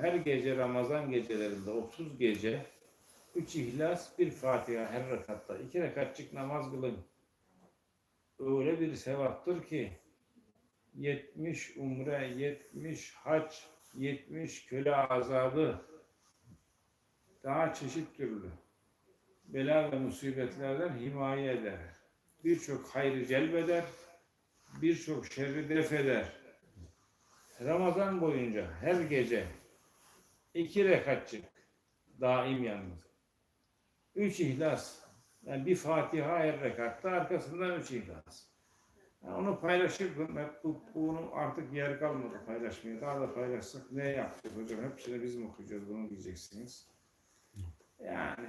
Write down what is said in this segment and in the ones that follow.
her gece Ramazan gecelerinde 30 gece 3 İhlas, bir Fatiha her rekatta. 2 rekatçık namaz kılın. Öyle bir sevaptır ki 70 umre, 70 hac, 70 köle azadı daha çeşit türlü bela ve musibetlerden himaye eder. Birçok hayrı celbeder, birçok şerri def eder. Ramazan boyunca her gece iki rekatçık daim yalnız. Üç ihlas. Yani bir Fatiha her rekatta arkasından üç ihlas. Yani onu paylaşırdım. Hep bu, bunu artık yer kalmadı paylaşmaya. Daha da paylaşsak ne yapacağız hocam? Hepsini biz mi okuyacağız bunu diyeceksiniz. Yani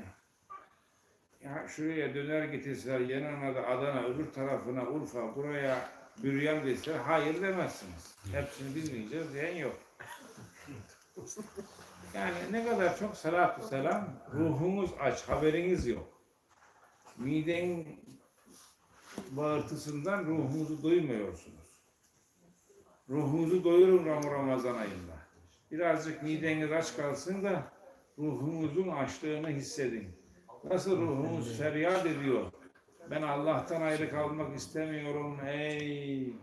ya şuraya döner getirseler yanına da Adana, öbür tarafına Urfa, buraya büryan deseler hayır demezsiniz. Hepsini yiyeceğiz diyen yok. Yani ne kadar çok salatü selam, ruhunuz aç, haberiniz yok. Miden bağırtısından ruhunuzu duymuyorsunuz. Ruhunuzu doyurun Ram- Ramazan ayında. Birazcık mideniz aç kalsın da ruhunuzun açlığını hissedin. Nasıl ruhunuz feryat ediyor. Ben Allah'tan ayrı kalmak istemiyorum ey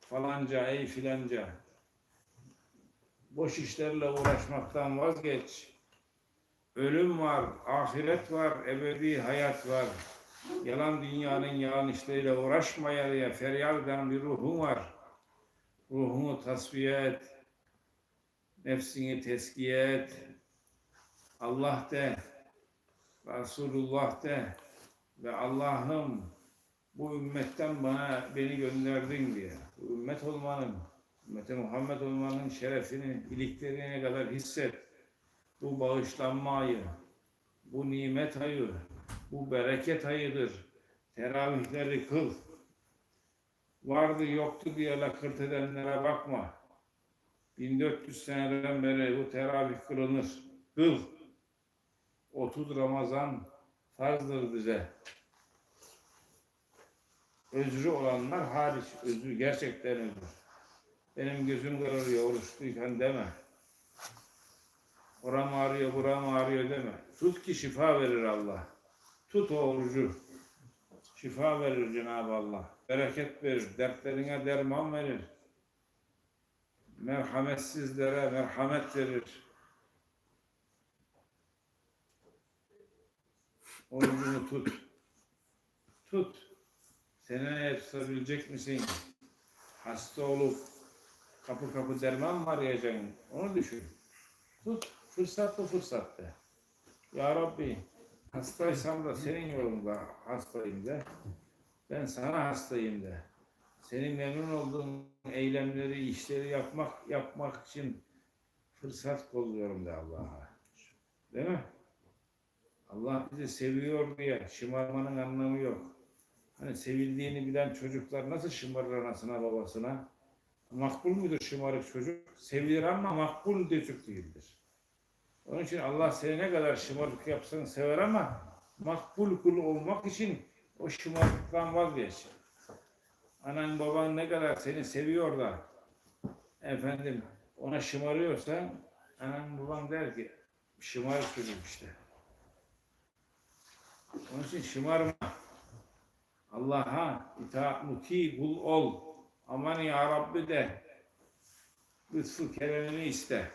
falanca ey filanca. Boş işlerle uğraşmaktan vazgeç. Ölüm var, ahiret var, ebedi hayat var. Yalan dünyanın yalan işleriyle uğraşmaya diye feryat eden bir ruhun var. Ruhunu tasfiye et. Nefsini teskiye et. Allah de. Resulullah de. Ve Allah'ım bu ümmetten bana beni gönderdin diye. Bu ümmet olmanın, ümmeti Muhammed olmanın şerefini iliklerine kadar hisset. Bu bağışlanma ayı, bu nimet ayı, bu bereket ayıdır. Teravihleri kıl. Vardı yoktu diye lakırt edenlere bakma. 1400 seneden beri bu teravih kılınır. Kıl. 30 Ramazan farzdır bize. Özrü olanlar hariç. Özrü gerçekten özrü. Benim gözüm kararıyor oruçluyken deme. Oram ağrıyor, buram ağrıyor deme. Tut ki şifa verir Allah. Tut o orucu. Şifa verir Cenab-ı Allah. Bereket verir. Dertlerine derman verir. Merhametsizlere merhamet verir. Orucunu tut. Tut. Seneye tutabilecek misin? Hasta olup kapı kapı derman mı arayacaksın? Onu düşün. Tut. Fırsatlı fırsatta. Ya Rabbi hastaysam da senin yolunda hastayım de. Ben sana hastayım de. Senin memnun olduğun eylemleri, işleri yapmak yapmak için fırsat kolluyorum de Allah'a. Değil mi? Allah bizi seviyor diye şımarmanın anlamı yok. Hani sevildiğini bilen çocuklar nasıl şımarır anasına babasına? Makbul mudur şımarık çocuk? Sevilir ama makbul çocuk değildir. Onun için Allah seni ne kadar şımarık yapsın sever ama makbul kul olmak için o şımarıklıktan vazgeç. Anan baban ne kadar seni seviyor da efendim ona şımarıyorsa anan baban der ki şımarık çocuk işte. Onun için şımarma. Allah'a itaat muti kul ol. Aman ya Rabbi de lütfu keremini iste.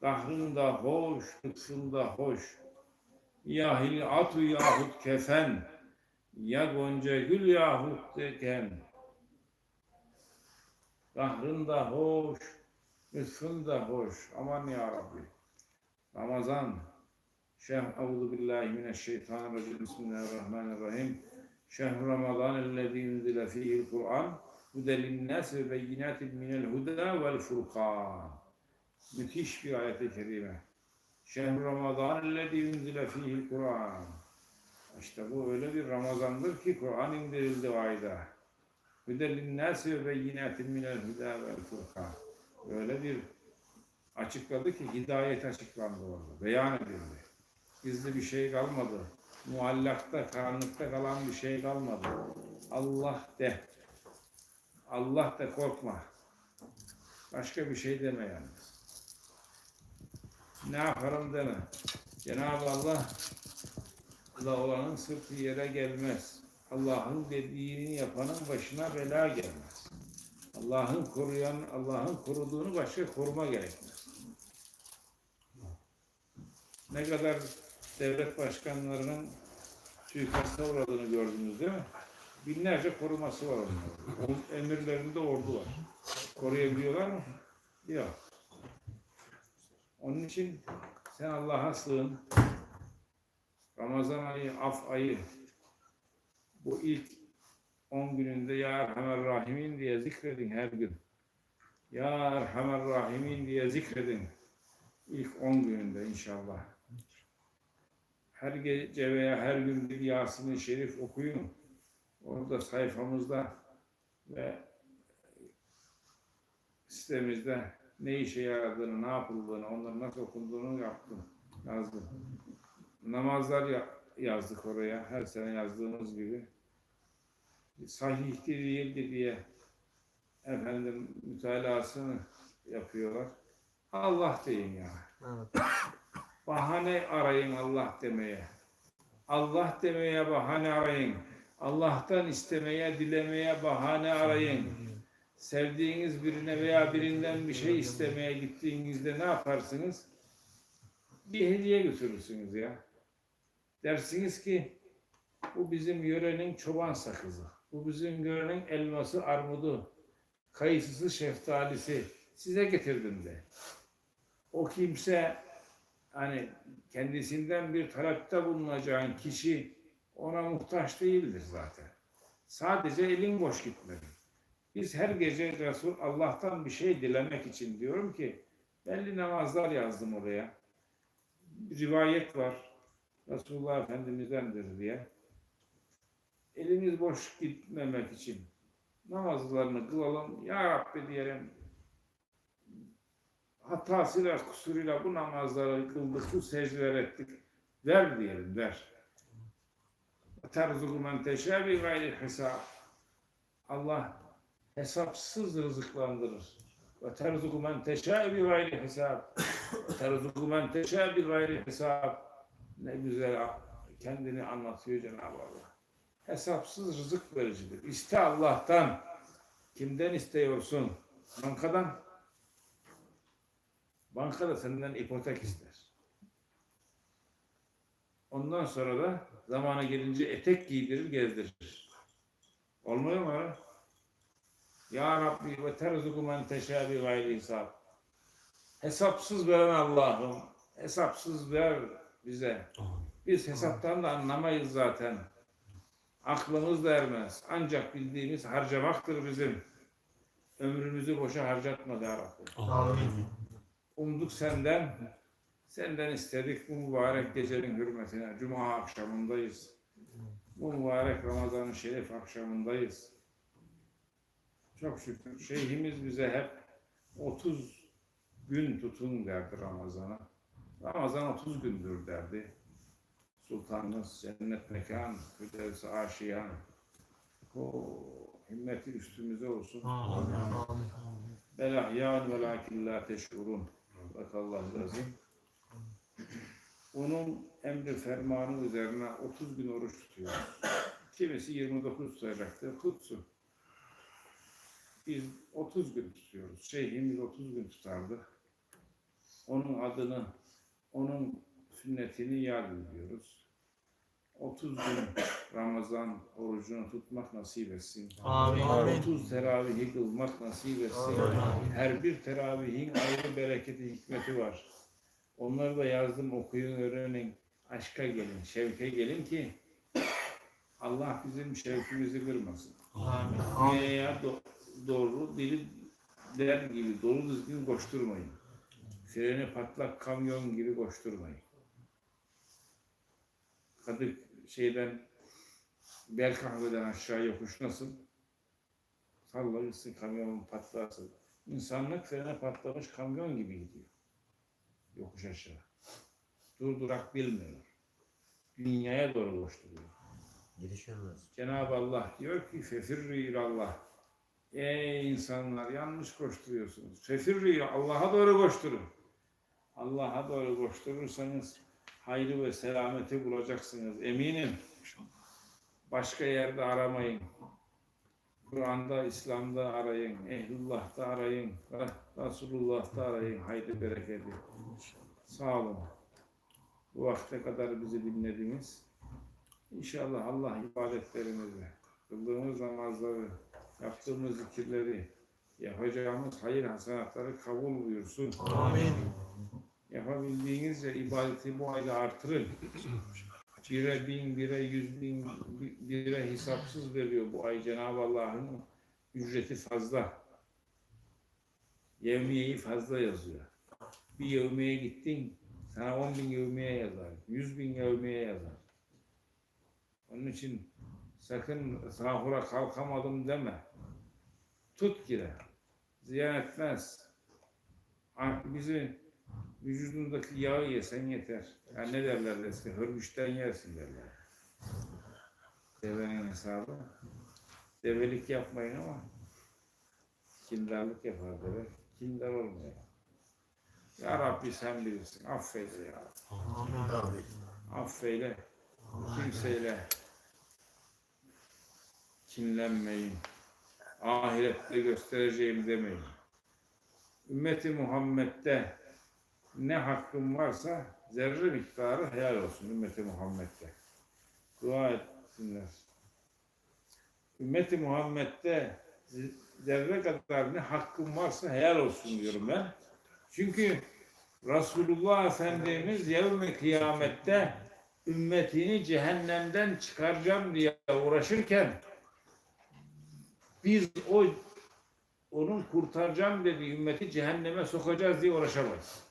Kahrın da hoş, lütfun hoş. Ya hilatu yahut kefen, ya gonca gül yahut diken. Kahrın da hoş, lütfun hoş. Aman ya Rabbi. Ramazan. Şehr Euzu billahi mineşşeytanirracim. Bismillahirrahmanirrahim. Ellezî unzile fîhil Kur'an huden linnâs ve beyinâtin minel huda vel furkan. Müthiş bir ayet-i kerime. Şehr Ramazan ellezî unzile fîhil Kur'an. İşte bu öyle bir Ramazandır ki Kur'an indirildi o ayda. Huden linnâs ve beyinâtin minel huda vel furkan. Öyle bir açıkladı ki hidayet açıklandı orada. Beyan edildi. Gizli bir şey kalmadı. Muallakta, karanlıkta kalan bir şey kalmadı. Allah de. Allah de korkma. Başka bir şey deme yani. Ne yaparım deme. Cenab-ı Allah Allah olanın sırtı yere gelmez. Allah'ın dediğini yapanın başına bela gelmez. Allah'ın koruyan, Allah'ın koruduğunu başka koruma gerekmez. Ne kadar devlet başkanlarının suikasta uğradığını gördünüz değil mi? Binlerce koruması var onların. Emirlerinde ordu var. Koruyabiliyorlar mı? Yok. Onun için sen Allah'a sığın. Ramazan ayı, af ayı. Bu ilk 10 gününde Ya Erhamer Rahimin diye zikredin her gün. Ya Erhamer Rahimin diye zikredin. İlk 10 gününde inşallah. Her gece veya her gün bir Yasin-i Şerif okuyun. Orada sayfamızda ve sitemizde ne işe yaradığını, ne yapıldığını, onların nasıl okunduğunu yaptım, yazdım. Namazlar ya- yazdık oraya, her sene yazdığımız gibi. Sahih değildi diye efendim mütalasını yapıyorlar. Allah deyin ya. Evet. Bahane arayın Allah demeye. Allah demeye bahane arayın. Allah'tan istemeye, dilemeye bahane arayın. Sevdiğiniz birine veya birinden bir şey istemeye gittiğinizde ne yaparsınız? Bir hediye götürürsünüz ya. Dersiniz ki bu bizim yörenin çoban sakızı. Bu bizim yörenin elması, armudu, kayısısı, şeftalisi. Size getirdim de. O kimse hani kendisinden bir talepte bulunacağın kişi ona muhtaç değildir zaten. Sadece elin boş gitmedi. Biz her gece Resul Allah'tan bir şey dilemek için diyorum ki belli namazlar yazdım oraya. Bir rivayet var. Resulullah Efendimiz'dendir diye. Elimiz boş gitmemek için namazlarını kılalım. Ya Rabbi diyelim hatasıyla, kusuruyla bu namazları kıldık, bu secdeler ettik. Ver diyelim, ver. Terzuku men teşâ bi gayri hesab. Allah hesapsız rızıklandırır. Ve terzuku men teşâ bi gayri hesab. Ve terzuku men teşâ bi gayri hesab. Ne güzel kendini anlatıyor Cenab-ı Allah. Hesapsız rızık vericidir. İste Allah'tan. Kimden istiyorsun? Bankadan. Banka da senden ipotek ister. Ondan sonra da zamanı gelince etek giydirir, gezdirir. Olmuyor mu öyle? Ya Rabbi ve terzuku men teşâbi gayri hesap. Hesapsız veren Allah'ım. Hesapsız ver bize. Biz hesaptan da anlamayız zaten. Aklımız da ermez. Ancak bildiğimiz harcamaktır bizim. Ömrümüzü boşa harcatma ya Rabbi. Amin. Umduk senden, senden istedik bu mübarek gecenin hürmetine. Cuma akşamındayız. Bu mübarek Ramazan-ı Şerif akşamındayız. Çok şükür Şeyhimiz bize hep 30 gün tutun derdi Ramazan'a. Ramazan 30 gündür derdi. Sultanımız cennet mekan, Firdevs-i aşiyan. O himmeti üstümüze olsun. Amin. Amin. Bel ahyan ve lakin la teş'urun. Barakallahu lazım. Onun emri fermanı üzerine 30 gün oruç tutuyor. Kimisi 29 tutacaktır. Tutsun. Biz 30 gün tutuyoruz. Şeyhimiz 30 gün tutardı. Onun adını, onun sünnetini yad ediyoruz. 30 gün Ramazan orucunu tutmak nasip etsin. Amin. 30 teravihi kılmak nasip etsin. Amin. Her bir teravihin ayrı bereketi, hikmeti var. Onları da yazdım, okuyun, öğrenin. Aşka gelin, şevke gelin ki Allah bizim şevkimizi kırmasın. Amin. Dünyaya do- doğru dili der gibi dolu düzgün koşturmayın. Freni patlak kamyon gibi koşturmayın. Kadık şeyden bel kahveden aşağı yokuş nasıl? Sallayırsın kamyonun patlarsın. İnsanlık frene patlamış kamyon gibi gidiyor. Yokuş aşağı. Durdurak bilmiyor. Dünyaya doğru koşturuyor. Gelişemez. Cenab-ı Allah diyor ki fefirri ilallah. Ey insanlar yanlış koşturuyorsunuz. Fefirri Allah'a doğru koşturun. Allah'a doğru koşturursanız hayrı ve selameti bulacaksınız. Eminim. Başka yerde aramayın. Kur'an'da, İslam'da arayın. Ehlullah'ta arayın. Resulullah'ta arayın. Haydi bereketi. Sağ olun. Bu vakte kadar bizi dinlediniz. İnşallah Allah ibadetlerimizi, kıldığımız namazları, yaptığımız zikirleri, yapacağımız hayır hasenatları kabul buyursun. Amin. Yapabildiğinizce ibadeti bu ayda artırın. Bire bin, bire yüz bin, bi- bire hesapsız veriyor bu ay Cenab-ı Allah'ın ücreti fazla. Yevmiyeyi fazla yazıyor. Bir yevmiye gittin, sana on bin yevmiye yazar, yüz bin yevmiye yazar. Onun için sakın sahura kalkamadım deme. Tut gire. Ziyan etmez. Bizi vücudundaki yağı yesen yeter. Yani ne derler eski? Hırmıştan yersin derler. Devenin hesabı. Develik yapmayın ama kindarlık yapar deve. Kindar olmuyor. Ya Rabbi sen bilirsin. Affeyle ya. Amin. Affeyle. Kimseyle kinlenmeyin. Ahirette göstereceğim demeyin. Ümmeti Muhammed'de ne hakkım varsa zerre miktarı helal olsun ümmeti Muhammed'de. Dua etsinler. Ümmeti Muhammed'de zerre kadar ne hakkım varsa helal olsun diyorum ben. Çünkü Resulullah Efendimiz yevme kıyamette ümmetini cehennemden çıkaracağım diye uğraşırken biz o onun kurtaracağım dediği ümmeti cehenneme sokacağız diye uğraşamayız.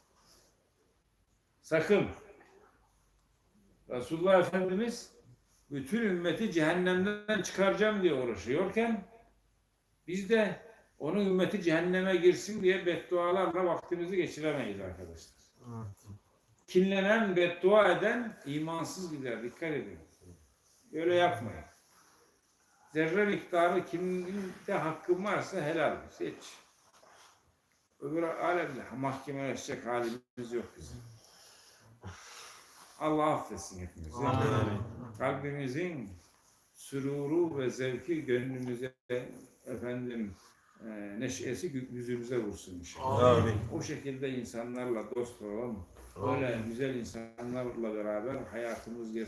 Sakın. Resulullah Efendimiz bütün ümmeti cehennemden çıkaracağım diye uğraşıyorken biz de onun ümmeti cehenneme girsin diye beddualarla vaktimizi geçiremeyiz arkadaşlar. Kinlenen, beddua eden imansız gider. Dikkat edin. Öyle yapmayın. Zerre miktarı kimde hakkın varsa helal. Seç. Öbür alemde mahkemeleşecek halimiz yok bizim. Allah affetsin hepimizi. Amin. Kalbimizin süruru ve zevki gönlümüze efendim e, neşesi yüzümüze vursun inşallah. Amin. O şekilde insanlarla dost olalım. Böyle güzel insanlarla beraber hayatımız geçsin.